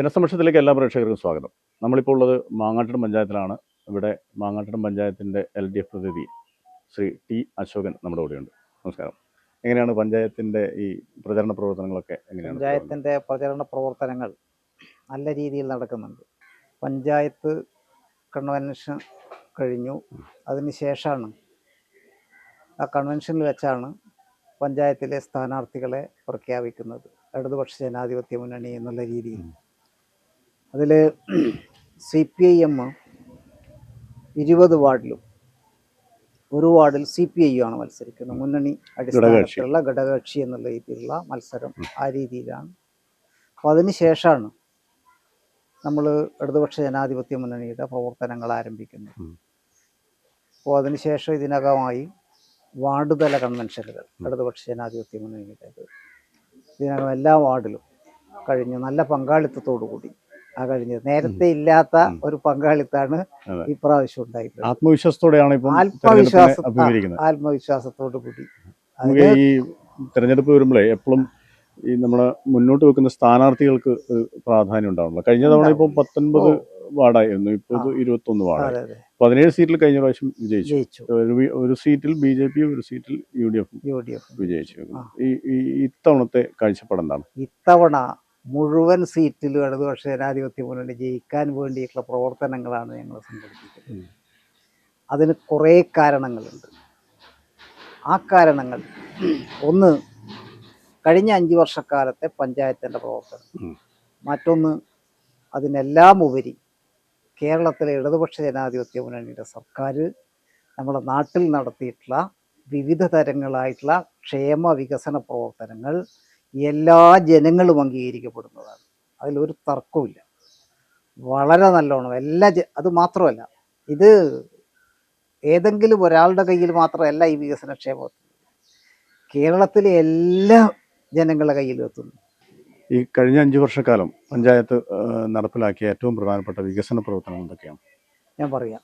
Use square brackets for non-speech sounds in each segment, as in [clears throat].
ജനസമക്ഷത്തിലേക്ക് എല്ലാ പ്രേക്ഷകർക്കും സ്വാഗതം. നമ്മളിപ്പോൾ ഉള്ളത് മാങ്ങാട്ടം പഞ്ചായത്തിലാണ്. ഇവിടെ മാങ്ങാട്ടം പഞ്ചായത്തിന്റെ എൽ ഡി എഫ് പ്രതിനിധി ശ്രീ ടി അശോകൻ നമ്മുടെ കൂടെയുണ്ട്. നമസ്കാരം. എങ്ങനെയാണ് പഞ്ചായത്തിന്റെ ഈ പ്രചരണ പ്രവർത്തനങ്ങളൊക്കെ എങ്ങനെയാണ്? പഞ്ചായത്തിന്റെ പ്രചരണ പ്രവർത്തനങ്ങൾ നല്ല രീതിയിൽ നടക്കുന്നുണ്ട്. പഞ്ചായത്ത് കൺവെൻഷൻ കഴിഞ്ഞു. അതിന് ശേഷമാണ് ആ കൺവെൻഷനിൽ വെച്ചാണ് പഞ്ചായത്തിലെ സ്ഥാനാർത്ഥികളെ പ്രഖ്യാപിക്കുന്നത്. ഇടതുപക്ഷ ജനാധിപത്യ മുന്നണി എന്നുള്ള രീതിയിൽ. അതിൽ സി പി ഐ എം ഇരുപത് വാർഡിലും ഒരു വാർഡിൽ സി പി ഐ ആണ് മത്സരിക്കുന്നത്. മുന്നണി അടിസ്ഥാനത്തിലുള്ള ഘടകകക്ഷി എന്നുള്ള രീതിയിലുള്ള മത്സരം ആ രീതിയിലാണ്. അപ്പോൾ അതിന് ശേഷമാണ് നമ്മൾ ഇടതുപക്ഷ ജനാധിപത്യ മുന്നണിയുടെ പ്രവർത്തനങ്ങൾ ആരംഭിക്കുന്നത്. അപ്പോൾ അതിനുശേഷം ഇതിനകമായി വാർഡ് തല കൺവെൻഷനുകൾ ഇടതുപക്ഷ ജനാധിപത്യ മുന്നണിയുടേത്. ഇതിനകം എല്ലാ വാർഡിലും കഴിഞ്ഞ്. നല്ല പങ്കാളിത്തത്തോടു കൂടി കഴിഞ്ഞത്. നേരത്തെ ഇല്ലാത്ത ഒരു പങ്കാളിത്താണ്. ഇപ്രാവശ്യം ഉണ്ടായിട്ടുള്ളത്. ആത്മവിശ്വാസത്തോടെയാണ് ഇപ്പം ആത്മവിശ്വാസം ആത്മവിശ്വാസത്തോടു കൂടി. ഈ തെരഞ്ഞെടുപ്പ് വരുമ്പോഴേ എപ്പോഴും ഈ നമ്മളെ മുന്നോട്ട് വെക്കുന്ന സ്ഥാനാർത്ഥികൾക്ക് പ്രാധാന്യം ഉണ്ടാവുള്ളൂ കഴിഞ്ഞ തവണ ഇപ്പോൾ പത്തൊൻപത് വാർഡായിരുന്നു. ഇപ്പോൾ ഇരുപത്തി ഇരുപത്തൊന്ന് അതെ അതെ. പതിനേഴ് സീറ്റിൽ കഴിഞ്ഞ പ്രാവശ്യം വിജയിച്ചു. ഒരു സീറ്റിൽ ബി ജെ പി ഒരു സീറ്റിൽ U D F U D F. വിജയിച്ചു. ഈ ഈ- ഇത്തവണത്തെ കാഴ്ചപ്പാട് എന്താണ്? ഇത്തവണ മുഴുവൻ സീറ്റിലും ഇടതുപക്ഷ ജനാധിപത്യ മുന്നണി ജയിക്കാൻ വേണ്ടിയിട്ടുള്ള പ്രവർത്തനങ്ങളാണ് ഞങ്ങൾ സംഘടിപ്പിക്കുന്നത്. അതിന് കുറേ കാരണങ്ങളുണ്ട്. ആ കാരണങ്ങൾ ഒന്ന് കഴിഞ്ഞ അഞ്ച് വർഷക്കാലത്തെ പഞ്ചായത്തിന്റെ പ്രവർത്തനം. മറ്റൊന്ന് അതിനെല്ലാം ഉപരി കേരളത്തിലെ ഇടതുപക്ഷ ജനാധിപത്യ മുന്നണിയുടെ സർക്കാർ നമ്മുടെ നാട്ടിൽ നടത്തിയിട്ടുള്ള വിവിധ തരങ്ങളായിട്ടുള്ള ക്ഷേമ വികസന പ്രവർത്തനങ്ങൾ എല്ലാ ജനങ്ങളും അംഗീകരിക്കപ്പെടുന്നതാണ്. അതിലൊരു തർക്കവുമില്ല. വളരെ നല്ലോണം. എല്ലാ അത് മാത്രമല്ല ഇത് ഏതെങ്കിലും ഒരാളുടെ കയ്യിൽ മാത്രമല്ല ഈ വികസനക്ഷേമം ക്ഷേമം കേരളത്തിലെ എല്ലാ ജനങ്ങളുടെ കയ്യിലും എത്തുന്നു. ഈ കഴിഞ്ഞ അഞ്ച് വർഷക്കാലം പഞ്ചായത്ത് നടപ്പിലാക്കിയ ഏറ്റവും പ്രധാനപ്പെട്ട വികസന പ്രവർത്തനങ്ങൾ എന്തൊക്കെയാണ്? ഞാൻ പറയാം.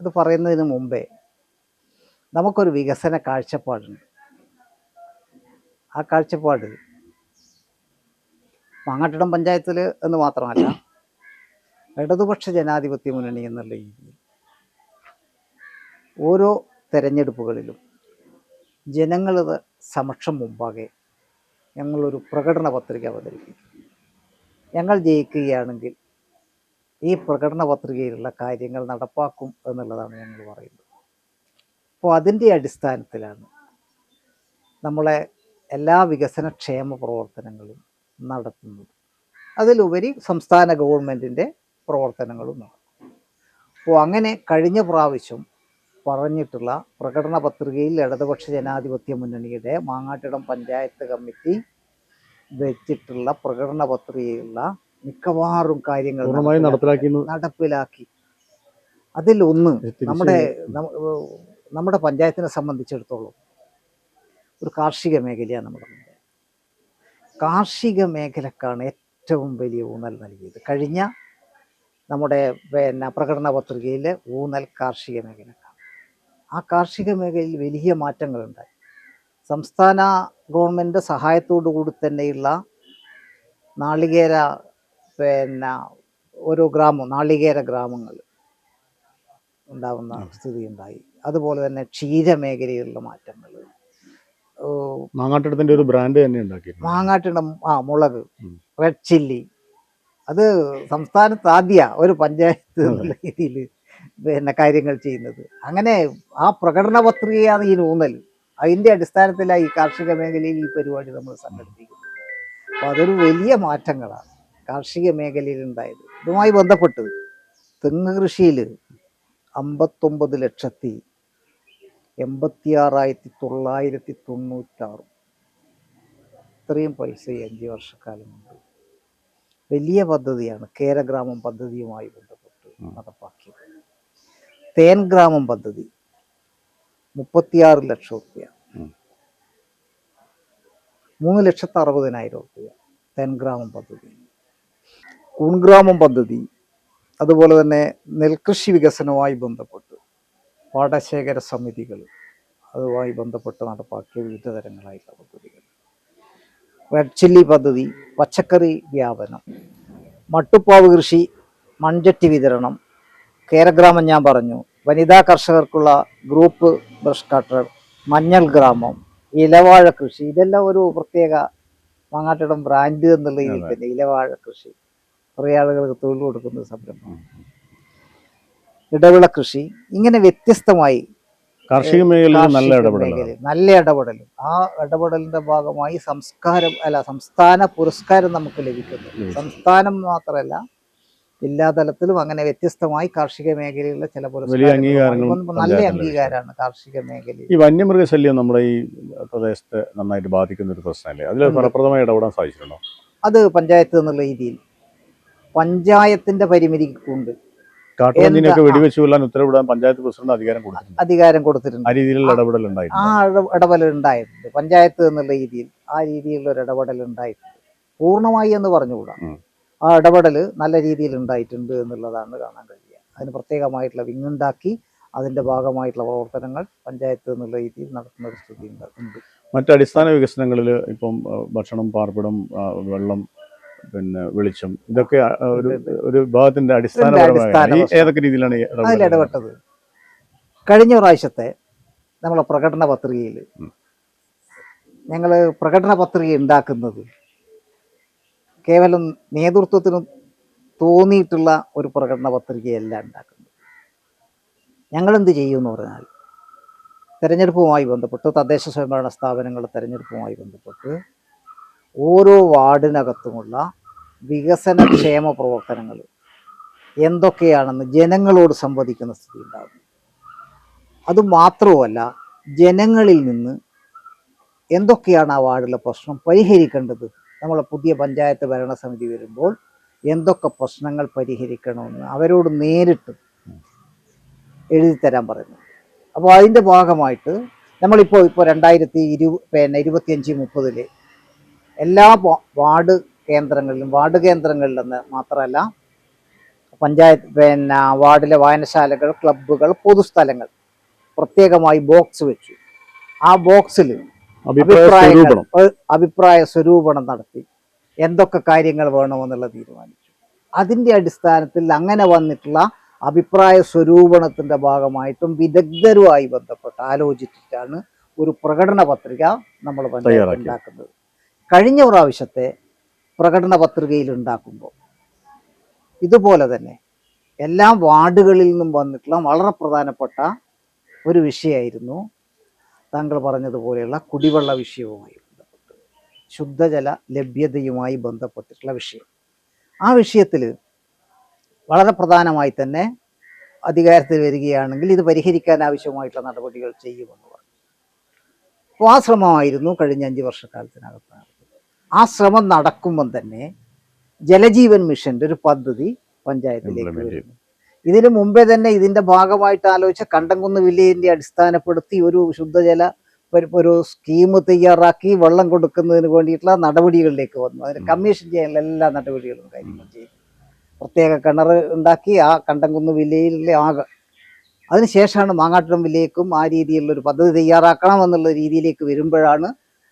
അത് പറയുന്നതിന് മുമ്പേ നമുക്കൊരു വികസന കാഴ്ചപ്പാടുണ്ട്. ആ കാഴ്ചപ്പാട് മാങ്ങാട്ടിടം പഞ്ചായത്തിൽ എന്ന് മാത്രമല്ല ഇടതുപക്ഷ ജനാധിപത്യ മുന്നണി എന്നുള്ള രീതിയിൽ ഓരോ തെരഞ്ഞെടുപ്പുകളിലും ജനങ്ങളുടെ സമക്ഷം മുമ്പാകെ ഞങ്ങളൊരു പ്രകടന പത്രിക അവതരിപ്പിക്കും. ഞങ്ങൾ ജയിക്കുകയാണെങ്കിൽ ഈ പ്രകടന പത്രികയിലുള്ള കാര്യങ്ങൾ നടപ്പാക്കും എന്നുള്ളതാണ് ഞങ്ങൾ പറയുന്നത്. അപ്പോൾ അതിന്റെ അടിസ്ഥാനത്തിലാണ് നമ്മളെ എല്ലാ വികസന ക്ഷേമ പ്രവർത്തനങ്ങളും നടത്തുന്നത് അതിലുപരി സംസ്ഥാന ഗവൺമെന്റിന്റെ പ്രവർത്തനങ്ങളും നടക്കും അപ്പോൾ അങ്ങനെ കഴിഞ്ഞ പ്രാവശ്യം പറഞ്ഞിട്ടുള്ള പ്രകടന പത്രികയിൽ ഇടതുപക്ഷ ജനാധിപത്യ മുന്നണിയുടെ മാങ്ങാട്ടിടം പഞ്ചായത്ത് കമ്മിറ്റി വെച്ചിട്ടുള്ള പ്രകടന പത്രികയുള്ള മിക്കവാറും കാര്യങ്ങൾ നടപ്പിലാക്കി. നടപ്പിലാക്കി അതിലൊന്ന് നമ്മുടെ നമ്മുടെ പഞ്ചായത്തിനെ സംബന്ധിച്ചിടത്തോളം ഒരു കാർഷിക മേഖലയാണ് നമ്മുടെ കാർഷിക മേഖലക്കാണ് ഏറ്റവും വലിയ ഊന്നൽ നൽകിയത്. കഴിഞ്ഞ നമ്മുടെ പിന്നെ പ്രകടന പത്രികയിൽ ഊന്നൽ കാർഷിക മേഖലക്കാണ്. ആ കാർഷിക മേഖലയിൽ വലിയ മാറ്റങ്ങളുണ്ടായി. സംസ്ഥാന ഗവൺമെന്റ് സഹായത്തോടു കൂടി തന്നെയുള്ള നാളികേര പിന്നെ ഓരോ ഗ്രാമം നാളികേര ഗ്രാമങ്ങൾ ഉണ്ടാവുന്ന ഉം. സ്ഥിതി ഉണ്ടായി അതുപോലെ തന്നെ ക്ഷീരമേഖലയിലുള്ള മാറ്റങ്ങൾ. മാങ്ങാട്ടിടത്തിന്റെ ഒരു ബ്രാൻഡ് തന്നെ ഉണ്ടാക്കിയിട്ടുണ്ട്. മാങ്ങാട്ടിടം ആ മുളക് റെഡ് ചില്ലി. അത് സംസ്ഥാനത്ത് ആദ്യ ഒരു പഞ്ചായത്ത് എന്നുള്ള രീതിയിൽ പിന്നെ കാര്യങ്ങൾ ചെയ്യുന്നത്. അങ്ങനെ ആ പ്രകടന പത്രികയാണ് ഈ ഊന്നൽ. അതിന്റെ അടിസ്ഥാനത്തിലാണ് ഈ കാർഷിക മേഖലയിൽ ഈ പരിപാടി നമ്മൾ സംഘടിപ്പിക്കുന്നത്. അപ്പോൾ അതൊരു വലിയ മാറ്റങ്ങളാണ് കാർഷിക മേഖലയിൽ ഉണ്ടായത്. ഇതുമായി ബന്ധപ്പെട്ട് തെങ്ങ് കൃഷിയിൽ അമ്പത്തൊമ്പത് ലക്ഷത്തി എൺപത്തിയാറായിരത്തി തൊള്ളായിരത്തി തൊണ്ണൂറ്റാറ് ഇത്രയും പൈസ ഈ അഞ്ച് വർഷക്കാലം കൊണ്ട്. വലിയ പദ്ധതിയാണ്. കേരഗ്രാമം പദ്ധതിയുമായി ബന്ധപ്പെട്ട്. നടപ്പാക്കിയത്. തേൻ ഗ്രാമം പദ്ധതി. മുപ്പത്തിയാറ് ലക്ഷം റുപ്യ. മൂന്ന് ലക്ഷത്തി അറുപതിനായിരം റുപ്യ തേൻ ഗ്രാമം പദ്ധതി. കുൺഗ്രാമം പദ്ധതി. അതുപോലെ തന്നെ നെൽകൃഷി വികസനവുമായി ബന്ധപ്പെട്ട് പാടശേഖര സമിതികൾ അതുമായി ബന്ധപ്പെട്ട് നടപ്പാക്കിയ വിവിധ തരങ്ങളായിട്ടുള്ള പദ്ധതികൾ റെഡ് ചില്ലി പദ്ധതി പച്ചക്കറി വ്യാപനം മട്ടുപ്പാവ് കൃഷി മൺചട്ടി വിതരണം കേരഗ്രാമം ഞാൻ പറഞ്ഞു വനിതാ കർഷകർക്കുള്ള ഗ്രൂപ്പ് ബ്രഷ് കട്ടർ മഞ്ഞൾ ഗ്രാമം ഇലവാഴ കൃഷി ഇതെല്ലാം ഒരു പ്രത്യേക മാങ്ങാട്ടിടം ബ്രാൻഡ് എന്നുള്ള രീതിയിൽ തന്നെ ഇലവാഴ കൃഷി കുറേ ആളുകൾക്ക് തൊഴിൽ കൊടുക്കുന്ന സംരംഭം. ഇടവിള കൃഷി ഇങ്ങനെ വ്യത്യസ്തമായി കാർഷിക മേഖലയിൽ നല്ല ഇടപെടൽ നല്ല ഇടപെടൽ ആ ഇടപെടലിന്റെ ഭാഗമായി സംസ്കാരം അല്ല സംസ്ഥാന പുരസ്കാരം നമുക്ക് ലഭിക്കുന്നു. സംസ്ഥാനം മാത്രമല്ല ജില്ലാ തലത്തിലും അങ്ങനെ വ്യത്യസ്തമായി കാർഷിക മേഖലയിലെ ചില പുരസ്കാരങ്ങൾ നല്ല അംഗീകാരമാണ് കാർഷിക മേഖലയിൽ. ഈ വന്യമൃഗശല്യം നമ്മുടെ ഈ പ്രദേശത്തെ നന്നായിട്ട് ബാധിക്കുന്ന ഒരു പ്രശ്നമല്ലേ? അതിൽ ഫലപ്രദമായി ഇടപെടാൻ സാധിച്ചിട്ടുണ്ടോ? അത് പഞ്ചായത്ത് എന്നുള്ള രീതിയിൽ. പഞ്ചായത്തിന്റെ പരിമിതിക്കുണ്ട്. കാട്ടുപന്നിനെയൊക്കെ വെടിവെച്ച് കൊല്ലാൻ ഉത്തരവിടാൻ പഞ്ചായത്ത് പ്രസിഡന്റ് അധികാരം കൊടുത്തിട്ടുണ്ട്. അധികാരം കൊടുത്തിട്ടുണ്ട്. ആ രീതിയിലുള്ള ഇടപെടൽ ഇടപെടൽ ആ ഇടപെടൽ ഉണ്ടായിട്ടുണ്ട് പഞ്ചായത്ത് എന്നുള്ള രീതിയിൽ ആ രീതിയിലുള്ള ഒരു ഇടപെടൽ ഉണ്ടായിട്ടുണ്ട്. പൂർണമായി എന്ന് പറഞ്ഞുകൂടാ. ആ ഇടപെടൽ നല്ല രീതിയിൽ ഉണ്ടായിട്ടുണ്ട് എന്നുള്ളതാണ് കാണാൻ കഴിയുക. അതിന് പ്രത്യേകമായിട്ടുള്ള വിങ്ങുണ്ടാക്കി അതിന്റെ ഭാഗമായിട്ടുള്ള പ്രവർത്തനങ്ങൾ പഞ്ചായത്ത് എന്നുള്ള രീതിയിൽ നടത്തുന്ന ഒരു സ്ഥിതി ഉണ്ട്. ഉണ്ട്. മറ്റ് അടിസ്ഥാന വികസനങ്ങളിൽ ഇപ്പം ഭക്ഷണം പാർപ്പിടം വെള്ളം പിന്നെ വെളിച്ചം. ഇതൊക്കെ ഒരു ഒരു വിഭാഗത്തിന്റെ അടിസ്ഥാനപരമായ. ഏതൊക്കെ രീതിയിലാണ് അതിൽ ഇടപെട്ടത്. കഴിഞ്ഞ പ്രാവശ്യത്തെ നമ്മളെ പ്രകടന പത്രികയിൽ. ഞങ്ങൾ പ്രകടന പത്രിക ഉണ്ടാക്കുന്നത് കേവലം നേതൃത്വത്തിന് തോന്നിയിട്ടുള്ള ഒരു പ്രകടന പത്രികയല്ല ഉണ്ടാക്കുന്നത്. ഞങ്ങളെന്ത് ചെയ്യുമെന്ന് പറഞ്ഞാൽ തെരഞ്ഞെടുപ്പുമായി ബന്ധപ്പെട്ട് തദ്ദേശ സ്വയംഭരണ സ്ഥാപനങ്ങളുടെ തെരഞ്ഞെടുപ്പുമായി ബന്ധപ്പെട്ട് ഓരോ വാർഡിനകത്തുമുള്ള വികസന ക്ഷേമ പ്രവർത്തനങ്ങൾ എന്തൊക്കെയാണെന്ന് ജനങ്ങളോട് സംവദിക്കുന്ന സ്ഥിതി ഉണ്ടാകും അതുമാത്രവുമല്ല ജനങ്ങളിൽ നിന്ന് എന്തൊക്കെയാണ് ആ വാർഡിലെ പ്രശ്നം പരിഹരിക്കേണ്ടത്? നമ്മളെ പുതിയ പഞ്ചായത്ത് ഭരണസമിതി വരുമ്പോൾ എന്തൊക്കെ പ്രശ്നങ്ങൾ പരിഹരിക്കണമെന്ന് അവരോട് നേരിട്ട് എഴുതി തരാൻ പറയുന്നു. അപ്പോൾ അതിന്റെ ഭാഗമായിട്ട് നമ്മളിപ്പോൾ ഇപ്പോൾ രണ്ടായിരത്തി ഇരു പിന്നെ ഇരുപത്തിയഞ്ച് മുപ്പതിൽ എല്ലാ വാർഡ് കേന്ദ്രങ്ങളിലും വാർഡ് കേന്ദ്രങ്ങളിലെന്ന് മാത്രമല്ല പഞ്ചായത്ത് പിന്നെ വാർഡിലെ വായനശാലകൾ ക്ലബ്ബുകൾ പൊതുസ്ഥലങ്ങൾ പ്രത്യേകമായി ബോക്സ് വെച്ചു. ആ ബോക്സിൽ അഭിപ്രായ അഭിപ്രായങ്ങൾ സ്വരൂപണം. അഭിപ്രായ സ്വരൂപണം നടത്തി. എന്തൊക്കെ കാര്യങ്ങൾ വേണമെന്നുള്ള തീരുമാനിച്ചു. അതിന്റെ അടിസ്ഥാനത്തിൽ അങ്ങനെ വന്നിട്ടുള്ള അഭിപ്രായ സ്വരൂപണത്തിന്റെ ഭാഗമായിട്ടും വിദഗ്ധരുമായി ബന്ധപ്പെട്ട് ആലോചിച്ചിട്ടാണ് ഒരു പ്രകടന പത്രിക നമ്മൾ ഉണ്ടാക്കുന്നത്. കഴിഞ്ഞ പ്രാവശ്യത്തെ പ്രകടന പത്രികയിൽ ഉണ്ടാക്കുമ്പോൾ ഇതുപോലെ തന്നെ എല്ലാ വാർഡുകളിൽ നിന്നും വന്നിട്ടുള്ള വളരെ പ്രധാനപ്പെട്ട ഒരു വിഷയമായിരുന്നു താങ്കൾ പറഞ്ഞതുപോലെയുള്ള കുടിവെള്ള വിഷയവുമായി ബന്ധപ്പെട്ട് ശുദ്ധജല ലഭ്യതയുമായി ബന്ധപ്പെട്ടിട്ടുള്ള വിഷയം. ആ വിഷയത്തിൽ വളരെ പ്രധാനമായി തന്നെ അധികാരത്തിൽ വരികയാണെങ്കിൽ ഇത് പരിഹരിക്കാൻ ആവശ്യമായിട്ടുള്ള നടപടികൾ ചെയ്യുമെന്ന് പറഞ്ഞു. അപ്പോൾ ആ ശ്രമമായിരുന്നു കഴിഞ്ഞ അഞ്ച് വർഷക്കാലത്തിനകത്ത്. നടന്നത് ആ ശ്രമം നടക്കുമ്പം തന്നെ ജലജീവൻ മിഷന്റെ ഒരു പദ്ധതി പഞ്ചായത്തിലേക്ക് വരുന്നു. ഇതിനു മുമ്പേ തന്നെ ഇതിന്റെ ഭാഗമായിട്ട് ആലോചിച്ച കണ്ടംകുന്ന് വില്ലേജിന്റെ അടിസ്ഥാനപ്പെടുത്തി ഒരു ശുദ്ധജല ഒരു- സ്കീം തയ്യാറാക്കി വെള്ളം കൊടുക്കുന്നതിന് വേണ്ടിയിട്ടുള്ള നടപടികളിലേക്ക് വന്നു. അതിന് കമ്മീഷൻ ചെയ്യാനുള്ള എല്ലാ നടപടികളും കാര്യങ്ങളും ചെയ്തു. പ്രത്യേക കിണർ ഉണ്ടാക്കി ആ കണ്ടംകുന്ന് വില്ലയിലെ ആകെ അതിനുശേഷമാണ് മാങ്ങാട്ടുളം വില്ലയ്ക്കും ആ രീതിയിലുള്ള ഒരു പദ്ധതി തയ്യാറാക്കണം എന്നുള്ള രീതിയിലേക്ക് വരുമ്പോഴാണ്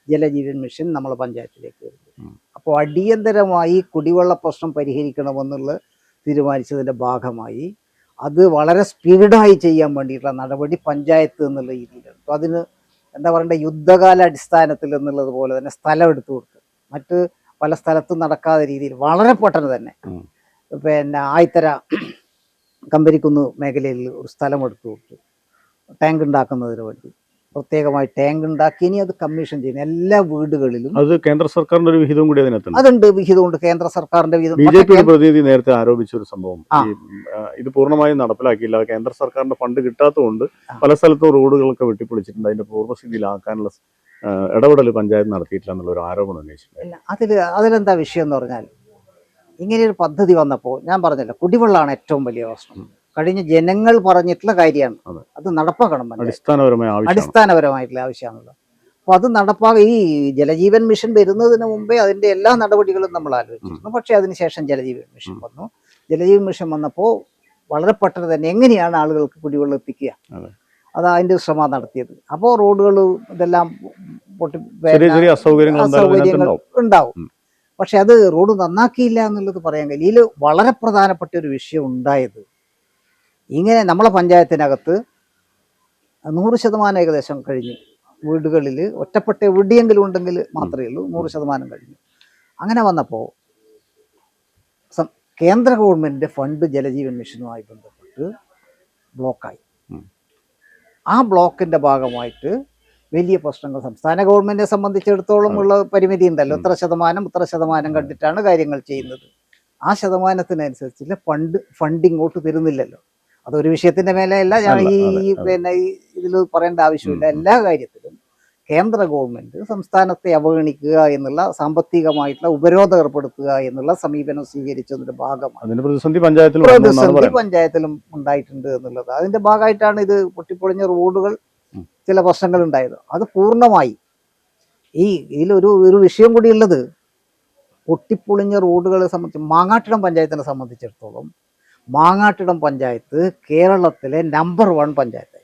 ജലജീവൻ മിഷൻ നമ്മളെ പഞ്ചായത്തിലേക്ക് വരുന്നത് അപ്പോൾ അടിയന്തരമായി കുടിവെള്ള പ്രശ്നം പരിഹരിക്കണമെന്നുള്ള തീരുമാനിച്ചതിന്റെ ഭാഗമായി അത് വളരെ സ്പീഡായി ചെയ്യാൻ വേണ്ടിയിട്ടുള്ള നടപടി പഞ്ചായത്ത് എന്നുള്ള രീതിയിലാണ്. അപ്പോൾ അതിന് എന്താ പറയണ്ട യുദ്ധകാല അടിസ്ഥാനത്തിൽ എന്നുള്ളത് പോലെ തന്നെ സ്ഥലം എടുത്തു കൊടുത്ത് മറ്റ് പല സ്ഥലത്തും നടക്കാത്ത രീതിയിൽ വളരെ പെട്ടെന്ന് തന്നെ പിന്നെ ആയിത്തര കമ്പരിക്കുന്ന് മേഖലയിൽ ഒരു സ്ഥലം എടുത്തു കൊടുത്തു. ടാങ്ക് ഉണ്ടാക്കുന്നതിന് വേണ്ടി. പ്രത്യേകമായി ടാങ്ക് ഉണ്ടാക്കി ഇനി അത് കമ്മീഷൻ ചെയ്യുന്ന എല്ലാ വീടുകളിലും അത് കേന്ദ്ര സർക്കാരിന്റെ ഒരു വിഹിതം കൂടി അതിനകത്തുണ്ട്. അതുണ്ട് വിഹിതമുണ്ട് കേന്ദ്ര സർക്കാരിന്റെ വിഹിതം. ബി ജെ പി പ്രതിനിധി നേരത്തെ ആരോപിച്ച ഒരു സംഭവം. ഇത് പൂർണമായും നടപ്പിലാക്കിയില്ല. കേന്ദ്ര സർക്കാരിന്റെ ഫണ്ട് കിട്ടാത്തതുകൊണ്ട് പല സ്ഥലത്തും റോഡുകളൊക്കെ വെട്ടിപ്പൊളിച്ചിട്ടുണ്ട്. അതിന്റെ പൂർവസ്ഥിതിയിലാക്കാനുള്ള ഇടപെടൽ പഞ്ചായത്ത് നടത്തിയിട്ടില്ല എന്നുള്ള ഒരു ആരോപണം ഉന്നയിച്ചിട്ടുണ്ട്. അതിൽ അതിലെന്താ വിഷയം എന്ന് പറഞ്ഞാൽ ഇങ്ങനെയൊരു പദ്ധതി വന്നപ്പോൾ ഞാൻ പറഞ്ഞല്ലോ കുടിവെള്ളമാണ് ഏറ്റവും വലിയ പ്രശ്നം. കഴിഞ്ഞ ജനങ്ങൾ പറഞ്ഞിട്ടുള്ള കാര്യമാണ്. അത്. നടപ്പാക്കണം. അടിസ്ഥാനപരമായ അടിസ്ഥാനപരമായിട്ടുള്ള ആവശ്യമാണല്ലോ അപ്പോൾ അത് നടപ്പാക ഈ ജലജീവൻ മിഷൻ വരുന്നതിന് മുമ്പേ അതിന്റെ എല്ലാ നടപടികളും നമ്മൾ ആലോചിച്ചിരുന്നു. പക്ഷെ അതിനുശേഷം ജലജീവൻ മിഷൻ വന്നു. ജലജീവൻ മിഷൻ വന്നപ്പോൾ വളരെ പെട്ടെന്ന് തന്നെ എങ്ങനെയാണ് ആളുകൾക്ക് കുടിവെള്ളം എത്തിക്കുക? അത്. അതിന്റെ ശ്രമ നടത്തിയത്. അപ്പോൾ റോഡുകൾ ഇതെല്ലാം പൊട്ടി അസൗകര്യങ്ങൾ ഉണ്ടാവും. പക്ഷെ അത് റോഡ് നന്നാക്കിയില്ല എന്നുള്ളത് പറയാൻ കഴിയില്ല. ഇതിൽ വളരെ പ്രധാനപ്പെട്ട ഒരു വിഷയം ഉണ്ടായത് ഇങ്ങനെ നമ്മളെ പഞ്ചായത്തിനകത്ത് നൂറ് ശതമാനം ഏകദേശം കഴിഞ്ഞു വീടുകളിൽ ഒറ്റപ്പെട്ട എവിടെയെങ്കിലും ഉണ്ടെങ്കിൽ മാത്രമേ ഉള്ളൂ നൂറ് ശതമാനം കഴിഞ്ഞു. അങ്ങനെ വന്നപ്പോൾ കേന്ദ്ര ഗവൺമെന്റിന്റെ ഫണ്ട് ജലജീവൻ മിഷനുമായി ബന്ധപ്പെട്ട് ബ്ലോക്കായി. ആ ബ്ലോക്കിന്റെ ഭാഗമായിട്ട് വലിയ പ്രശ്നങ്ങൾ സംസ്ഥാന ഗവൺമെന്റിനെ സംബന്ധിച്ചിടത്തോളം ഉള്ള പരിമിതി ഉണ്ടല്ലോ. ഇത്ര ശതമാനം ഇത്ര ശതമാനം കണ്ടിട്ടാണ് കാര്യങ്ങൾ ചെയ്യുന്നത്. ആ ശതമാനത്തിനനുസരിച്ചില്ല ഫണ്ട് ഫണ്ടിങ്ങോട്ട് തരുന്നില്ലല്ലോ. അതൊരു വിഷയത്തിന്റെ മേലെയല്ല ഞാൻ ഈ പിന്നെ ഇതിൽ പറയേണ്ട ആവശ്യമില്ല. എല്ലാ കാര്യത്തിലും കേന്ദ്ര ഗവൺമെന്റ് സംസ്ഥാനത്തെ അവഗണിക്കുക എന്നുള്ള സാമ്പത്തികമായിട്ടുള്ള ഉപരോധം ഏർപ്പെടുത്തുക എന്നുള്ള സമീപനം സ്വീകരിച്ചതിന്റെ ഭാഗമാണ്. പ്രതിസന്ധി പഞ്ചായത്തിലും ഉണ്ടായിട്ടുണ്ട് എന്നുള്ളത്. അതിന്റെ ഭാഗമായിട്ടാണ് ഇത് പൊട്ടിപ്പൊളിഞ്ഞ റോഡുകൾ ചില പ്രശ്നങ്ങൾ ഉണ്ടായത് അത് പൂർണമായി ഈ ഇതിലൊരു ഒരു വിഷയം കൂടി ഉള്ളത് പൊട്ടിപ്പൊളിഞ്ഞ റോഡുകളെ സംബന്ധിച്ച് മാങ്ങാട്ടിടം പഞ്ചായത്തിനെ സംബന്ധിച്ചിടത്തോളം മാങ്ങാട്ടിടം പഞ്ചായത്ത് കേരളത്തിലെ നമ്പർ വൺ പഞ്ചായത്ത്.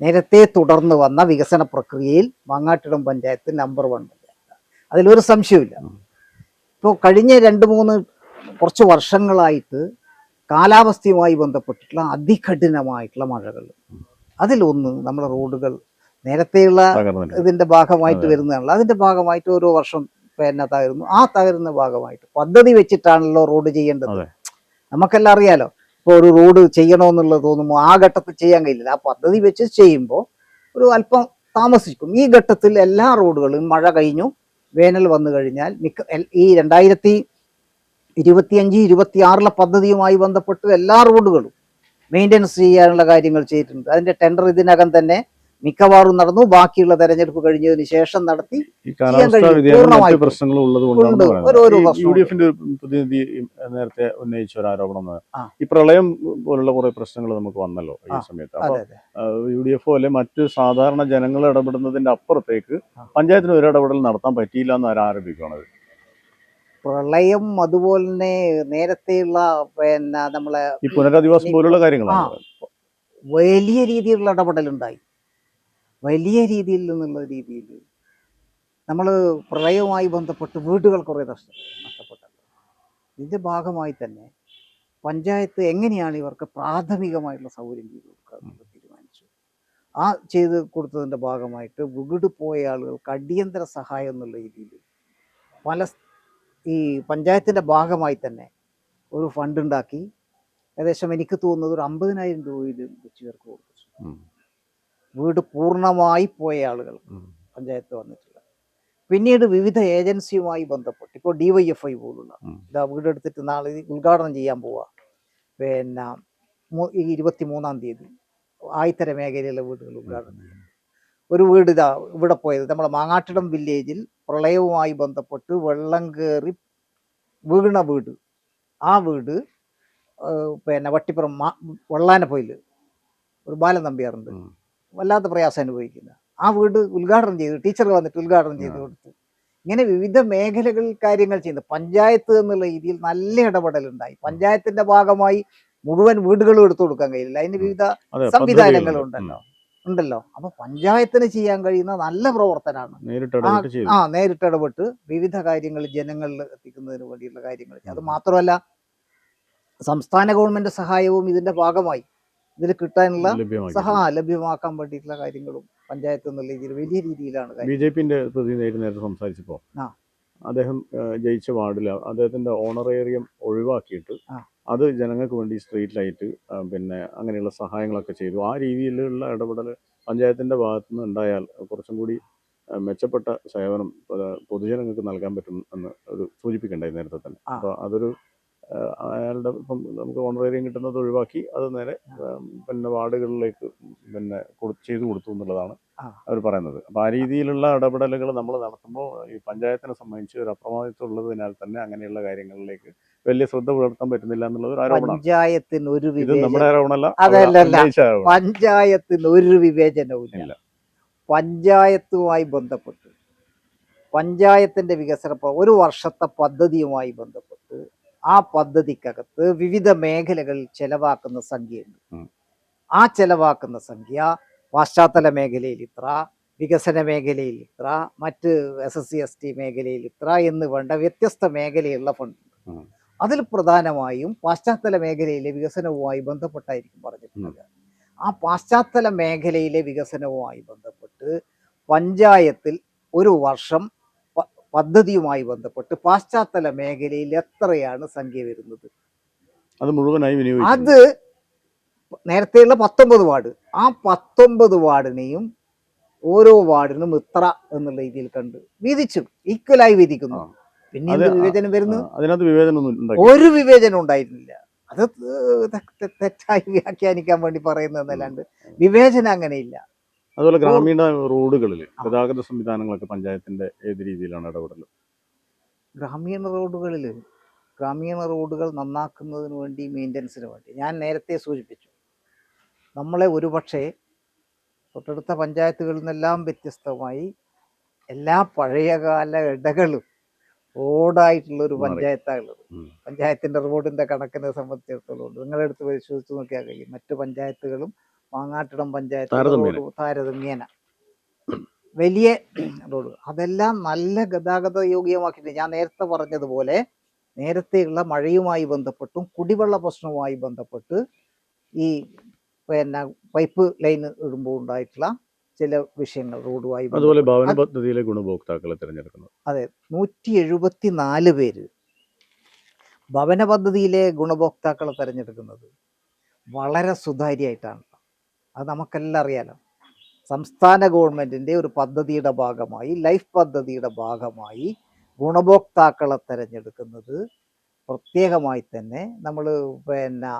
നേരത്തെ തുടർന്ന് വന്ന വികസന പ്രക്രിയയിൽ മാങ്ങാട്ടിടം പഞ്ചായത്ത് നമ്പർ വൺ പഞ്ചായത്ത്. അതിലൊരു സംശയമില്ല. ഇപ്പോൾ കഴിഞ്ഞ രണ്ട് മൂന്ന് കുറച്ച് വർഷങ്ങളായിട്ട് കാലാവസ്ഥയുമായി ബന്ധപ്പെട്ടിട്ടുള്ള അതികഠിനമായിട്ടുള്ള മഴകൾ. അതിലൊന്ന് നമ്മുടെ റോഡുകൾ നേരത്തെയുള്ള ഇതിന്റെ ഇതിന്റെ ഭാഗമായിട്ട്. വരുന്നതാണല്ലോ. അതിന്റെ ഭാഗമായിട്ട് ഓരോ വർഷം പിന്നെ തകരുന്നു. ആ തകരുന്ന ഭാഗമായിട്ട് പദ്ധതി വെച്ചിട്ടാണല്ലോ റോഡ് ചെയ്യേണ്ടത്. നമുക്കെല്ലാം അറിയാലോ. ഇപ്പോൾ ഒരു റോഡ് ചെയ്യണമെന്നുള്ളത് തോന്നുമ്പോൾ ആ ഘട്ടത്തിൽ ചെയ്യാൻ കഴിയില്ല. ആ പദ്ധതി വെച്ച് ചെയ്യുമ്പോൾ ഒരു അല്പം താമസിക്കും. ഈ ഘട്ടത്തിൽ എല്ലാ റോഡുകളും മഴ കഴിഞ്ഞു വേനൽ വന്നു കഴിഞ്ഞാൽ മിക്ക ഈ രണ്ടായിരത്തി ഇരുപത്തിയഞ്ച് ഇരുപത്തി ആറിലെ പദ്ധതിയുമായി ബന്ധപ്പെട്ട് എല്ലാ റോഡുകളും മെയിന്റനൻസ് ചെയ്യാനുള്ള കാര്യങ്ങൾ ചെയ്തിട്ടുണ്ട്. അതിന്റെ ടെൻഡർ ഇതിനകം തന്നെ മിക്കവാറും നടന്നു. ബാക്കിയുള്ള തെരഞ്ഞെടുപ്പ് കഴിഞ്ഞതിന് ശേഷം നടത്തി പ്രതിനിധി നേരത്തെ ഉന്നയിച്ച ഒരു ആരോപണം ഈ പ്രളയം പോലുള്ള കുറെ പ്രശ്നങ്ങൾ നമുക്ക് വന്നല്ലോ ഈ സമയത്ത്. അപ്പൊ യു ഡി എഫ് അല്ലെ മറ്റ് സാധാരണ ജനങ്ങൾ ഇടപെടുന്നതിന്റെ അപ്പുറത്തേക്ക് പഞ്ചായത്തിന് ഒരു ഇടപെടൽ നടത്താൻ പറ്റിയില്ല എന്ന് ആരും ആരോപിക്കുകയാണ് പ്രളയം അതുപോലെ തന്നെ നേരത്തെയുള്ള പിന്നെ നമ്മളെ ഈ പുനരധിവാസം പോലുള്ള കാര്യങ്ങളാണ്. വലിയ രീതിയിലുള്ള ഇടപെടലുണ്ടായി. വലിയ രീതിയിൽ നിന്നുള്ള രീതിയിൽ നമ്മൾ പ്രളയവുമായി ബന്ധപ്പെട്ട് വീടുകൾ കുറേ നഷ്ട നഷ്ടപ്പെട്ടത് ഇതിന്റെ ഭാഗമായി തന്നെ പഞ്ചായത്ത് എങ്ങനെയാണ് ഇവർക്ക് പ്രാഥമികമായിട്ടുള്ള സൗകര്യം ചെയ്ത് കൊടുക്കുക തീരുമാനിച്ചു. ആ ചെയ്ത് കൊടുത്തതിന്റെ ഭാഗമായിട്ട് വീട് പോയ ആളുകൾക്ക് അടിയന്തര സഹായം എന്നുള്ള രീതിയിൽ പല ഈ പഞ്ചായത്തിന്റെ ഭാഗമായി തന്നെ ഒരു ഫണ്ട് ഉണ്ടാക്കി. ഏകദേശം എനിക്ക് തോന്നുന്നത് ഒരു അമ്പതിനായിരം രൂപയിൽ വെച്ച് ഇവർക്ക് കൊടുത്തു. വീട് പൂർണമായി പോയ ആളുകൾ പഞ്ചായത്ത് വന്നിട്ടുള്ള പിന്നീട് വിവിധ ഏജൻസിയുമായി ബന്ധപ്പെട്ട് ഇപ്പോൾ ഡി വൈ എഫ് ഐ പോലുള്ള. ഇതാ വീടെടുത്തിട്ട് നാളെ ഉദ്ഘാടനം ചെയ്യാൻ പോവുക പിന്നെ ഈ ഇരുപത്തി മൂന്നാം തീയതി ആയിത്തര മേഖലയിലെ വീടുകൾ ഉദ്ഘാടനം ചെയ്യും ഒരു വീട് ഇതാ ഇവിടെ പോയത് നമ്മുടെ മാങ്ങാട്ടിടം വില്ലേജിൽ പ്രളയവുമായി ബന്ധപ്പെട്ട് വെള്ളം കയറി വീണ വീട്. ആ വീട് പിന്നെ വട്ടിപ്പുറം വെള്ളാനപ്പൊയിൽ ഒരു ബാലൻ നമ്പ്യാറുണ്ട്. വല്ലാത്ത പ്രയാസം അനുഭവിക്കുന്നത് ആ വീട് ഉദ്ഘാടനം ചെയ്തു ടീച്ചർ വന്നിട്ട് ഉദ്ഘാടനം ചെയ്ത് കൊടുത്തു. ഇങ്ങനെ വിവിധ മേഖലകളിൽ കാര്യങ്ങൾ ചെയ്യുന്നു. പഞ്ചായത്ത് എന്നുള്ള രീതിയിൽ നല്ല ഇടപെടലുണ്ടായി. പഞ്ചായത്തിന്റെ ഭാഗമായി മുഴുവൻ വീടുകളും എടുത്തു കൊടുക്കാൻ കഴിയില്ല. അതിന് വിവിധ സംവിധാനങ്ങളുണ്ടല്ലോ. ഉണ്ടല്ലോ. അപ്പൊ പഞ്ചായത്തിന് ചെയ്യാൻ കഴിയുന്ന നല്ല പ്രവർത്തനമാണ്. ആ നേരിട്ടിടപെട്ട് വിവിധ കാര്യങ്ങൾ ജനങ്ങളിൽ എത്തിക്കുന്നതിന് വേണ്ടിയുള്ള കാര്യങ്ങൾ. അത് മാത്രമല്ല സംസ്ഥാന ഗവൺമെന്റ് സഹായവും ഇതിന്റെ ഭാഗമായി. ഇതിൽ കിട്ടാനുള്ള സഹ ലഭ്യമാക്കാൻ വേണ്ടിയിട്ടുള്ള കാര്യങ്ങളും പഞ്ചായത്ത് എന്നുള്ള രീതിയിൽ വലിയ രീതിയിലാണ് ബി ജെ പിന്റെ പ്രതിനിധി നേരത്തെ സംസാരിച്ചപ്പോ. അദ്ദേഹം ജയിച്ച വാർഡിൽ അദ്ദേഹത്തിന്റെ ഓണറേറിയം ഒഴിവാക്കിയിട്ട് അത് ജനങ്ങൾക്ക് വേണ്ടി സ്ട്രീറ്റ് ലൈറ്റ് പിന്നെ അങ്ങനെയുള്ള സഹായങ്ങളൊക്കെ ചെയ്തു. ആ രീതിയിലുള്ള ഇടപെടൽ പഞ്ചായത്തിന്റെ ഭാഗത്തു നിന്ന് ഉണ്ടായാൽ കുറച്ചും കൂടി മെച്ചപ്പെട്ട സേവനം പൊതുജനങ്ങൾക്ക് നൽകാൻ പറ്റും എന്ന് ഒരു സൂചിപ്പിക്കണ്ടായി നേരത്തെ തന്നെ. അപ്പൊ അപ്പോൾ അതൊരു അയാളുടെ ഇപ്പം നമുക്ക് ഓണറേറിയം കിട്ടുന്നത് ഒഴിവാക്കി അത് നേരെ പിന്നെ വാർഡുകളിലേക്ക് പിന്നെ ചെയ്തു കൊടുത്തു എന്നുള്ളതാണ് അവർ പറയുന്നത്. അപ്പോൾ ആ രീതിയിലുള്ള ഇടപെടലുകൾ നമ്മൾ നടത്തുമ്പോൾ ഈ പഞ്ചായത്തിനെ സംബന്ധിച്ച് ഒരു അപ്രമാദിത്വം ഉള്ളതിനാൽ തന്നെ അങ്ങനെയുള്ള കാര്യങ്ങളിലേക്ക് വലിയ ശ്രദ്ധ പുലർത്താൻ പറ്റുന്നില്ല എന്നുള്ളത് ഒരു ആരോപണം പഞ്ചായത്തിന് ഒരു ഇത് നമ്മുടെ ആരോപണമല്ല. പഞ്ചായത്തിന് ഒരു വിവേചനവും. ഇല്ല. പഞ്ചായത്തുമായി ബന്ധപ്പെട്ട് പഞ്ചായത്തിന്റെ വികസന ഒരു വർഷത്തെ പദ്ധതിയുമായി ബന്ധപ്പെട്ട് ആ പദ്ധതിക്കകത്ത് വിവിധ മേഖലകളിൽ ചെലവാക്കുന്ന സംഖ്യയുണ്ട് ആ ചെലവാക്കുന്ന സംഖ്യ പശ്ചാത്തല മേഖലയിൽ ഇത്ര വികസന മേഖലയിൽ ഇത്ര മറ്റ് S S C S T മേഖലയിൽ ഇത്ര എന്ന് വേണ്ട വ്യത്യസ്ത മേഖലയുള്ള ഫണ്ട് അതിൽ പ്രധാനമായും പാശ്ചാത്തല മേഖലയിലെ വികസനവുമായി ബന്ധപ്പെട്ടായിരിക്കും പറഞ്ഞിട്ടുള്ളത്. ആ പാശ്ചാത്തല മേഖലയിലെ വികസനവുമായി ബന്ധപ്പെട്ട് പഞ്ചായത്തിൽ ഒരു വർഷം പദ്ധതിയുമായി ബന്ധപ്പെട്ട് പാശ്ചാത്തല മേഖലയിൽ എത്രയാണ് സംഖ്യ വരുന്നത്? അത് മുഴുവനായി അത് നേരത്തെയുള്ള പത്തൊമ്പത് വാർഡ്. ആ പത്തൊമ്പത് വാർഡിനെയും ഓരോ വാർഡിനും ഇത്ര എന്നുള്ള രീതിയിൽ കണ്ട് വീതിച്ചു ഈക്വലായി വീതിക്കുന്നു പിന്നെ വിവേചനം വരുന്നു? അതിനകത്ത് വിവേചനൊന്നും ഉണ്ടാക്കി ഒരു വിവേചനം ഉണ്ടായിരുന്നില്ല. അത് തെറ്റായി വ്യാഖ്യാനിക്കാൻ വേണ്ടി പറയുന്നതല്ലാണ്ട് വിവേചനം അങ്ങനെയില്ല. അതുപോലെ ഗ്രാമീണ റോഡുകളിൽ ഗതാഗത സംവിധാനങ്ങളൊക്കെ പഞ്ചായത്തിന്റെ ഏത് രീതിയിലാണ് ഇടപെടൽ ഗ്രാമീണ റോഡുകളിൽ ഗ്രാമീണ റോഡുകൾ നന്നാക്കുന്നതിന് വേണ്ടി മെയിന്റനൻസിന് വേണ്ടി. ഞാൻ നേരത്തെ സൂചിപ്പിച്ചു. നമ്മളെ ഒരുപക്ഷെ തൊട്ടടുത്ത പഞ്ചായത്തുകളിൽ നിന്നെല്ലാം വ്യത്യസ്തമായി എല്ലാ പഴയകാല ഇടകളും റോഡായിട്ടുള്ള ഒരു മാറി. പഞ്ചായത്താണുള്ളത്. പഞ്ചായത്തിന്റെ റോഡിന്റെ കണക്കിനെ സംബന്ധിച്ചിടത്തോളം നിങ്ങളെടുത്ത് പരിശോധിച്ച് നോക്കിയാൽ കഴിയും. മറ്റു പഞ്ചായത്തുകളും മാങ്ങാട്ടിടം പഞ്ചായത്ത് താരതമ്യേന. വലിയ [clears throat] റോഡ്. അതെല്ലാം നല്ല ഗതാഗത യോഗ്യമാക്കിയിട്ടുണ്ട് ഞാൻ നേരത്തെ പറഞ്ഞതുപോലെ നേരത്തെയുള്ള മഴയുമായി ബന്ധപ്പെട്ടും കുടിവെള്ള പ്രശ്നവുമായി ബന്ധപ്പെട്ട് ഈ പിന്നെ പൈപ്പ് ലൈൻ ഇടുമ്പോൾ ഉണ്ടായിട്ടുള്ള ചില വിഷയങ്ങൾ റോഡുമായി അതുപോലെ ബന്ധപ്പെട്ട് ഭവന പദ്ധതിയിലെ ഗുണഭോക്താക്കളെ തിരഞ്ഞെടുക്കുന്നത് നൂറ്റി എഴുപത്തി നാല് പേര് ഭവന പദ്ധതിയിലെ ഗുണഭോക്താക്കളെ തിരഞ്ഞെടുക്കുന്നത് വളരെ സുതാര്യമായിട്ടാണ്. അത് നമുക്കെല്ലാം അറിയാലോ. സംസ്ഥാന ഗവൺമെന്റിന്റെ ഒരു പദ്ധതിയുടെ ഭാഗമായി ലൈഫ് പദ്ധതിയുടെ ഭാഗമായി ഗുണഭോക്താക്കളെ തിരഞ്ഞെടുക്കുന്നത് പ്രത്യേകമായി തന്നെ നമ്മൾ പിന്നെ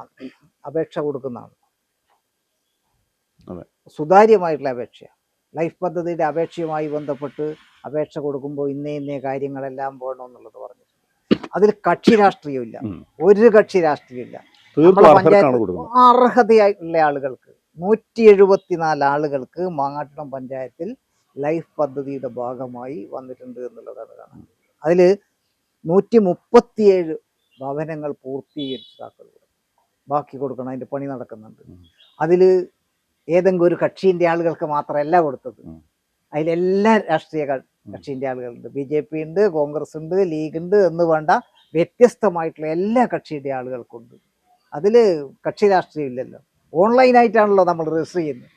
അപേക്ഷ കൊടുക്കുന്നതാണ്. സുതാര്യമായിട്ടുള്ള അപേക്ഷ. ലൈഫ് പദ്ധതിയുടെ അപേക്ഷയുമായി ബന്ധപ്പെട്ട് അപേക്ഷ കൊടുക്കുമ്പോൾ ഇന്നേ ഇന്നേ കാര്യങ്ങളെല്ലാം വേണമെന്നുള്ളത് പറഞ്ഞു അതിൽ കക്ഷി രാഷ്ട്രീയമില്ല. ഒരു കക്ഷി രാഷ്ട്രീയമില്ല. പഞ്ചായത്ത് അർഹതയായിട്ടുള്ള ആളുകൾക്ക് നൂറ്റി എഴുപത്തിനാല് ആളുകൾക്ക് മാങ്ങാട്ടണം പഞ്ചായത്തിൽ ലൈഫ് പദ്ധതിയുടെ ഭാഗമായി വന്നിട്ടുണ്ട് എന്നുള്ളതാണ് കാണാൻ അതിൽ നൂറ്റി മുപ്പത്തിയേഴ് ഭവനങ്ങൾ പൂർത്തീകരിച്ചതാക്കൾ ബാക്കി കൊടുക്കണം അതിന്റെ പണി നടക്കുന്നുണ്ട്. അതിൽ ഏതെങ്കിലും ഒരു കക്ഷീന്റെ ആളുകൾക്ക് മാത്രമല്ല കൊടുത്തത്. അതിലെല്ലാ രാഷ്ട്രീയ. കക്ഷീന്റെ ആളുകളുണ്ട്. ബി ജെ പി ഉണ്ട് കോൺഗ്രസ് ഉണ്ട് ലീഗ് ഉണ്ട് എന്ന് വേണ്ട വ്യത്യസ്തമായിട്ടുള്ള എല്ലാ കക്ഷിയുടെ ആളുകൾക്കുണ്ട്. അതിൽ കക്ഷി രാഷ്ട്രീയം ഇല്ലല്ലോ. ഓൺലൈനായിട്ടാണല്ലോ നമ്മൾ രജിസ്റ്റർ ചെയ്യുന്നത്.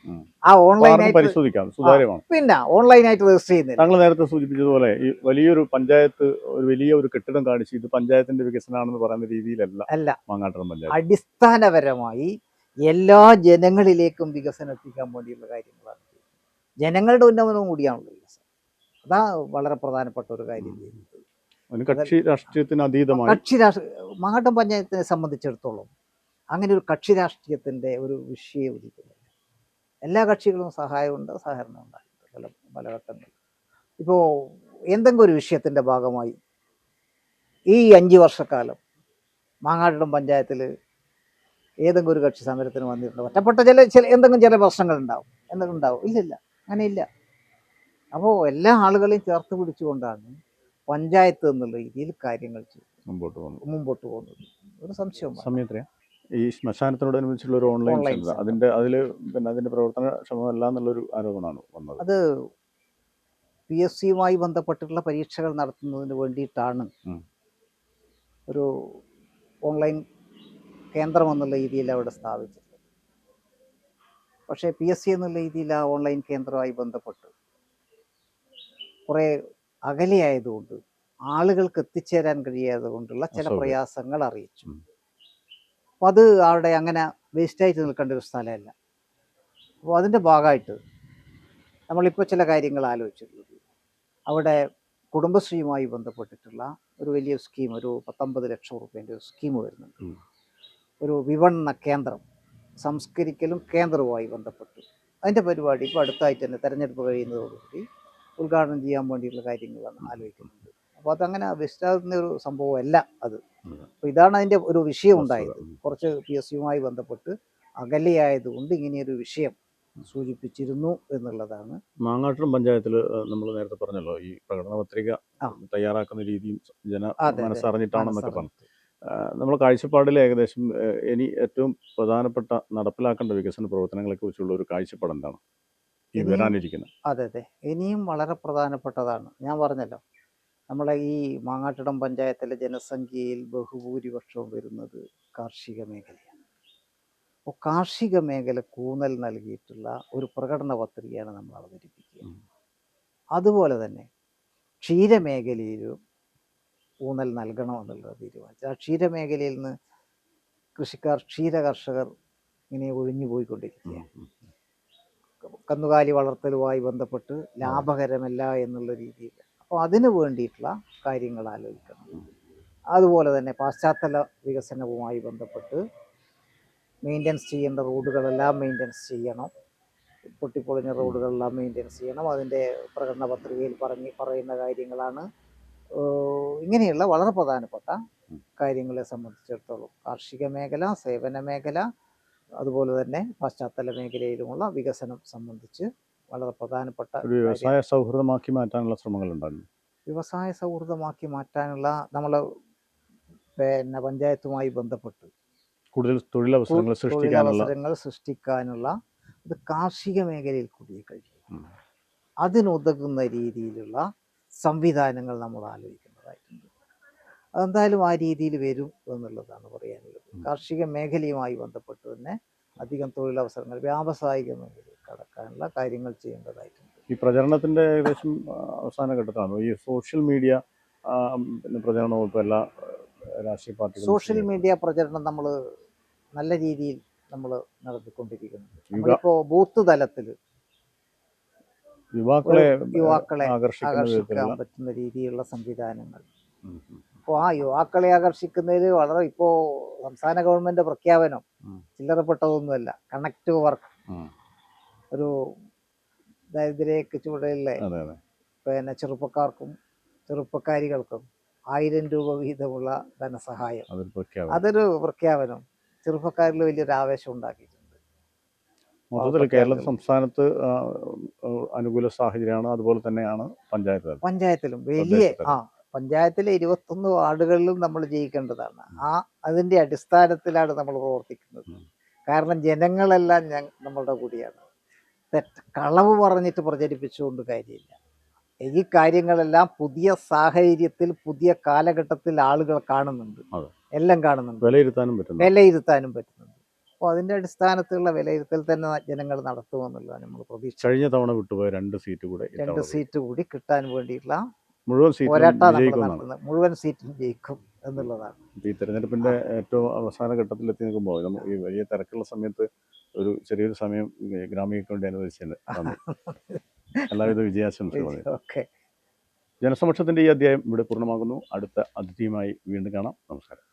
ആ ഓൺലൈൻ ഓൺലൈനായിട്ട് പരിശോധിക്കാം സുതാര്യമാണ്. പിന്നെ ഓൺലൈനായിട്ട് രജിസ്റ്റർ ചെയ്യുന്നത് താങ്കൾ നേരത്തെ സൂചിപ്പിച്ചതുപോലെ ഈ വലിയൊരു പഞ്ചായത്ത് ഒരു വലിയ ഒരു കെട്ടിടം കാണിച്ച് ഇത് പഞ്ചായത്തിന്റെ വികസനമാണെന്ന് പറയുന്ന രീതിയിലല്ല അല്ല. പഞ്ചായത്ത്. അടിസ്ഥാനപരമായി എല്ലാ ജനങ്ങളിലേക്കും വികസനം എത്തിക്കാൻ വേണ്ടിയുള്ള കാര്യങ്ങളാണ് ജനങ്ങളുടെ ഉന്നമനവും കൂടിയാണല്ലോ വികസനം. അതാ വളരെ പ്രധാനപ്പെട്ട ഒരു കാര്യം കക്ഷി രാഷ്ട്രീയത്തിന് അതീതമായി കക്ഷി രാഷ്ട്രീയ മാങ്ങാട്ടം പഞ്ചായത്തിനെ സംബന്ധിച്ചിടത്തോളം അങ്ങനെ ഒരു കക്ഷി രാഷ്ട്രീയത്തിന്റെ ഒരു വിഷയം ഉദിക്കുന്നില്ല. എല്ലാ കക്ഷികളും സഹായമുണ്ട് സഹകരണം ഉണ്ടായിട്ടുണ്ട് പല പല ഘട്ടങ്ങളിൽ. ഇപ്പോൾ എന്തെങ്കിലും ഒരു വിഷയത്തിന്റെ ഭാഗമായി ഈ അഞ്ച് വർഷക്കാലം മാങ്ങാട്ടിടം പഞ്ചായത്തിൽ ഏതെങ്കിലും ഒരു കക്ഷി സമരത്തിന് വന്നിട്ടുണ്ട്. ഒറ്റപ്പെട്ട ചില ചില എന്തെങ്കിലും ചില പ്രശ്നങ്ങൾ ഉണ്ടാവും എന്തെങ്കിലും ഉണ്ടാവും. ഇല്ലില്ല അങ്ങനെയില്ല. അപ്പോൾ എല്ലാ ആളുകളെയും ചേർത്ത് പിടിച്ചുകൊണ്ടാണ് പഞ്ചായത്ത് എന്നുള്ള രീതിയിൽ കാര്യങ്ങൾ ചെയ്ത് മുമ്പോട്ട് പോകുന്നു മുമ്പോട്ട് പോകുന്നത്. ഒരു സംശയം വേണ്ട. ഈ ശ്മശാനത്തിനോടനുബന്ധിച്ചുള്ള ഒരു ഓൺലൈൻ Online സെന്റർ center. അതിന്റെ അതിൽ പിന്നെ അതിന്റെ പ്രവർത്തനക്ഷമമല്ല എന്നുള്ളൊരു ആരോപണമാണ് വന്നത് അത് പി എസ് സിയുമായി ബന്ധപ്പെട്ടിട്ടുള്ള പരീക്ഷകൾ നടത്തുന്നതിന് വേണ്ടിയിട്ടാണ് ഉം. ഒരു ഓൺലൈൻ കേന്ദ്രം എന്നുള്ള രീതിയിൽ അവിടെ സ്ഥാപിച്ചത് പക്ഷേ പി എസ് സി എന്നുള്ള രീതിയിൽ ആ ഓൺലൈൻ കേന്ദ്രമായി ബന്ധപ്പെട്ട് കുറേ അകലെയായതുകൊണ്ട് ആളുകൾക്ക് എത്തിച്ചേരാൻ കഴിയാതെ കൊണ്ടുള്ള ചില അസൗകര്യം. പ്രയാസങ്ങൾ അറിയിച്ചു ഉം. അപ്പോൾ അത് അവിടെ അങ്ങനെ വേസ്റ്റായിട്ട് നിൽക്കേണ്ട ഒരു സ്ഥലമല്ല. അപ്പോൾ അതിന്റെ ഭാഗമായിട്ട് നമ്മളിപ്പോൾ ചില കാര്യങ്ങൾ ആലോചിച്ചിട്ടുള്ളത്. അവിടെ കുടുംബശ്രീയുമായി ബന്ധപ്പെട്ടിട്ടുള്ള ഒരു വലിയ സ്കീം ഒരു പത്തൊമ്പത് ലക്ഷം റുപ്യേന്റെ ഒരു സ്കീം വരുന്നുണ്ട്. ഒരു വിപണന കേന്ദ്രം സംസ്കരിക്കലും കേന്ദ്രവുമായി ബന്ധപ്പെട്ടു. അതിന്റെ പരിപാടി ഇപ്പോൾ അടുത്തായിട്ട് തന്നെ തെരഞ്ഞെടുപ്പ് കഴിയുന്നതോടുകൂടി ഉദ്ഘാടനം ചെയ്യാൻ വേണ്ടിയിട്ടുള്ള കാര്യങ്ങളാണ് ആലോചിക്കുന്നത് അപ്പോൾ അതങ്ങനെ വിശ്വാസത്തിന്റെ ഒരു സംഭവമല്ല അത്. അപ്പോൾ ഇതാണ് അതിന്റെ ഒരു വിഷയം ഉണ്ടായത്. കുറച്ച് പി എസ് സിയുമായി ബന്ധപ്പെട്ട് അകലെയായതുകൊണ്ട് ഇങ്ങനെയൊരു വിഷയം സൂചിപ്പിച്ചിരുന്നു എന്നുള്ളതാണ്. മാങ്ങാട്ടും പഞ്ചായത്തിൽ നമ്മൾ നേരത്തെ പറഞ്ഞല്ലോ ഈ പ്രകടന പത്രിക തയ്യാറാക്കുന്ന രീതിയും ജന. മനസ്സറിഞ്ഞിട്ടാണെന്നൊക്കെ പറഞ്ഞു. നമ്മൾ കാഴ്ചപ്പാടിൽ ഏകദേശം ഇനി ഏറ്റവും പ്രധാനപ്പെട്ട നടപ്പിലാക്കേണ്ട വികസന പ്രവർത്തനങ്ങളെ കുറിച്ചുള്ള ഒരു കാഴ്ചപ്പാട് എന്താണ്? ഈ അതെ അതെ. ഇനിയും വളരെ പ്രധാനപ്പെട്ടതാണ്. ഞാൻ പറഞ്ഞല്ലോ നമ്മളെ ഈ മാങ്ങാട്ടിടം പഞ്ചായത്തിലെ ജനസംഖ്യയിൽ ബഹുഭൂരിപക്ഷവും വരുന്നത് കാർഷിക മേഖലയാണ്. അപ്പോൾ കാർഷിക മേഖല കൂന്നൽ നൽകിയിട്ടുള്ള ഒരു പ്രകടന പത്രികയാണ് നമ്മൾ അവതരിപ്പിക്കുക. അതുപോലെ തന്നെ ക്ഷീരമേഖലയിലും ഊന്നൽ നൽകണമെന്നുള്ള തീരുമാനിച്ചു. ആ ക്ഷീരമേഖലയിൽ നിന്ന് കൃഷിക്കാർ ക്ഷീര കർഷകർ ഇങ്ങനെ ഒഴിഞ്ഞു പോയിക്കൊണ്ടിരിക്കുകയാണ്. കന്നുകാലി വളർത്തലുമായി ബന്ധപ്പെട്ട് ലാഭകരമല്ല എന്നുള്ള രീതിയിൽ അപ്പോൾ അതിന് വേണ്ടിയിട്ടുള്ള കാര്യങ്ങൾ ആലോചിക്കണം. അതുപോലെ തന്നെ പാശ്ചാത്തല വികസനവുമായി ബന്ധപ്പെട്ട് മെയിന്റനൻസ് ചെയ്യേണ്ട റോഡുകളെല്ലാം മെയിന്റനൻസ് ചെയ്യണം. പൊട്ടിപ്പൊളിഞ്ഞ റോഡുകളെല്ലാം മെയിന്റനൻസ് ചെയ്യണം. അതിന്റെ പ്രകടന പത്രികയിൽ പറഞ്ഞ് പറയുന്ന കാര്യങ്ങളാണ്. ഇങ്ങനെയുള്ള വളരെ പ്രധാനപ്പെട്ട കാര്യങ്ങളെ സംബന്ധിച്ചിടത്തോളം കാർഷിക മേഖല സേവന മേഖല അതുപോലെ തന്നെ പശ്ചാത്തല മേഖലയിലുമുള്ള വികസനം സംബന്ധിച്ച് വളരെ പ്രധാനപ്പെട്ട വ്യവസായ സൗഹൃദമാക്കി മാറ്റാനുള്ള ശ്രമങ്ങൾ ഉണ്ടായിരുന്നു വ്യവസായ സൗഹൃദമാക്കി മാറ്റാനുള്ള നമ്മൾ പിന്നെ പഞ്ചായത്തുമായി ബന്ധപ്പെട്ട് കൂടുതൽ തൊഴിലവസരങ്ങൾ തൊഴിലവസരങ്ങൾ സൃഷ്ടിക്കാനുള്ള അത് കാർഷിക മേഖലയിൽ കൂടി കഴിയും. അതിനുതകുന്ന രീതിയിലുള്ള സംവിധാനങ്ങൾ നമ്മൾ ആലോചിക്കേണ്ടതായിട്ടുണ്ട്. അതെന്തായാലും ആ രീതിയിൽ വരും എന്നുള്ളതാണ് പറയാനുള്ളത്. കാർഷിക മേഖലയുമായി ബന്ധപ്പെട്ട് തന്നെ അധികം തൊഴിലവസരങ്ങൾ വ്യാവസായിക മേഖലയിൽ കടക്കാനുള്ള കാര്യങ്ങൾ ചെയ്യേണ്ടതായിട്ടുണ്ട്. ഈ പ്രചരണത്തിന്റെ ഏകദേശം അവസാന ഘട്ടത്തിലാണ് ഈ സോഷ്യൽ മീഡിയ പ്രചരണ വകുപ്പ് എല്ലാ രാഷ്ട്രീയ പാർട്ടി സോഷ്യൽ മീഡിയ പ്രചരണം നമ്മൾ നല്ല രീതിയിൽ നമ്മൾ നടത്തിക്കൊണ്ടിരിക്കുന്നുണ്ട്. ഇപ്പോ ബൂത്ത് തലത്തിൽ യുവാക്കളെ യുവാക്കളെ ആകർഷിക്കാൻ പറ്റുന്ന രീതിയിലുള്ള സംവിധാനങ്ങൾ. അപ്പോൾ ആ യുവാക്കളെ ആകർഷിക്കുന്നതിൽ വളരെ ഇപ്പോ സംസ്ഥാന ഗവൺമെന്റ് പ്രഖ്യാപനം. ചില്ലറപ്പെട്ടതൊന്നുമല്ല. Connect work. ഒരു അതെ അതെ. പിന്നെ ചെറുപ്പക്കാർക്കും ചെറുപ്പക്കാരികൾക്കും ആയിരം രൂപ വീതമുള്ള ധനസഹായം. അതൊരു പ്രഖ്യാപനം. ചെറുപ്പക്കാരിൽ വലിയൊരു ആവേശം ഉണ്ടാക്കിയിട്ടുണ്ട്. മൊത്തത്തിൽ കേരള സംസ്ഥാനത്ത് അനുകൂല സാഹചര്യമാണ്. അതുപോലെ തന്നെയാണ് പഞ്ചായത്ത് പഞ്ചായത്തിലും വലിയ ആ പഞ്ചായത്തിലെ ഇരുപത്തൊന്ന് വാർഡുകളിലും നമ്മൾ ജയിക്കേണ്ടതാണ്. ആ അതിന്റെ അടിസ്ഥാനത്തിലാണ് നമ്മൾ പ്രവർത്തിക്കുന്നത്. കാരണം ജനങ്ങളെല്ലാം ഞാൻ നമ്മളുടെ കൂടിയാണ്. തെറ്റ് കളവ് പറഞ്ഞിട്ട് പ്രചരിപ്പിച്ചുകൊണ്ട് കാര്യമില്ല. ഈ കാര്യങ്ങളെല്ലാം പുതിയ സാഹചര്യത്തിൽ പുതിയ കാലഘട്ടത്തിൽ ആളുകൾ കാണുന്നുണ്ട്. എല്ലാം കാണുന്നുണ്ട്. വിലയിരുത്താനും പറ്റുന്നു വിലയിരുത്താനും പറ്റുന്നുണ്ട്. അപ്പോൾ അതിന്റെ അടിസ്ഥാനത്തിലുള്ള വിലയിരുത്തൽ തന്നെ ജനങ്ങൾ നടത്തുമെന്നുള്ളതാണ് നമ്മൾ പ്രതീക്ഷ കഴിഞ്ഞ തവണ വിട്ടുപോയ രണ്ട് സീറ്റ് കൂടെ രണ്ട് സീറ്റ് കൂടി കിട്ടാൻ വേണ്ടിയിട്ടുള്ള മുഴുവൻ സീറ്റും പോരാട്ട നമ്മൾ നടത്തുന്നത്. മുഴുവൻ സീറ്റും ജയിക്കും എന്നുള്ളതാണ്. ഈ തെരഞ്ഞെടുപ്പിന്റെ ഏറ്റവും അവസാന ഘട്ടത്തിൽ എത്തി നിൽക്കുമ്പോൾ ഈ വലിയ തിരക്കുള്ള സമയത്ത് ഒരു ചെറിയൊരു സമയം ഈ ഗ്രാമികൾക്ക് വേണ്ടി അനുവദിച്ചതിന് എല്ലാവിധ വിജയാശംസകളും ഓക്കെ. ജനസമക്ഷത്തിന്റെ ഈ അധ്യായം ഇവിടെ പൂർണമാകുന്നു. അടുത്ത അതിഥിയുമായി വീണ്ടും കാണാം. നമസ്കാരം.